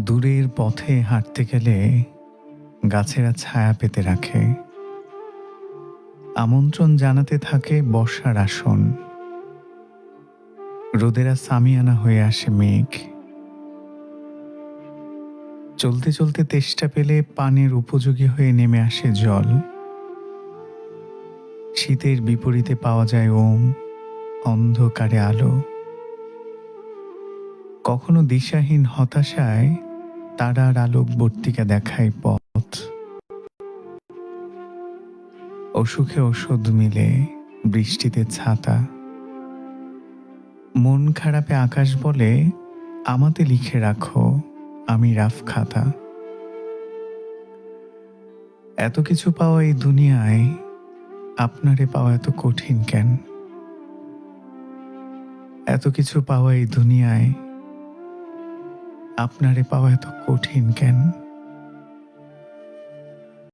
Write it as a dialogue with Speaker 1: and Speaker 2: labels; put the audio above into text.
Speaker 1: দূরের পথে হাঁটতে গেলে গাছেরা ছায়া পেতে রাখে। আমন্ত্রণ জানাতে থাকে বর্ষার আসন। রোদেরা সামিয়ানা হয়ে আসে মেঘ। চলতে চলতে তেষ্টা পেলে পানের উপযোগী হয়ে নেমে আসে জল। শীতের বিপরীতে পাওয়া যায় ওম, অন্ধকারে আলো। কখনো দিশাহীন হতাশায় তারার আলোকবর্তিকা দেখায় পথ। অসুখে ওষুধ মিলে বৃষ্টিতে ছাতা। মন খারাপে আকাশ বলে, আমাতে লিখে রাখো, আমি রাফ খাতা। এত কিছু পাওয়া এই দুনিয়ায়, আপনারে পাওয়া এত কঠিন কেন? এত কিছু পাওয়া এই দুনিয়ায় আপনারে পাওয়া এত কঠিন কেন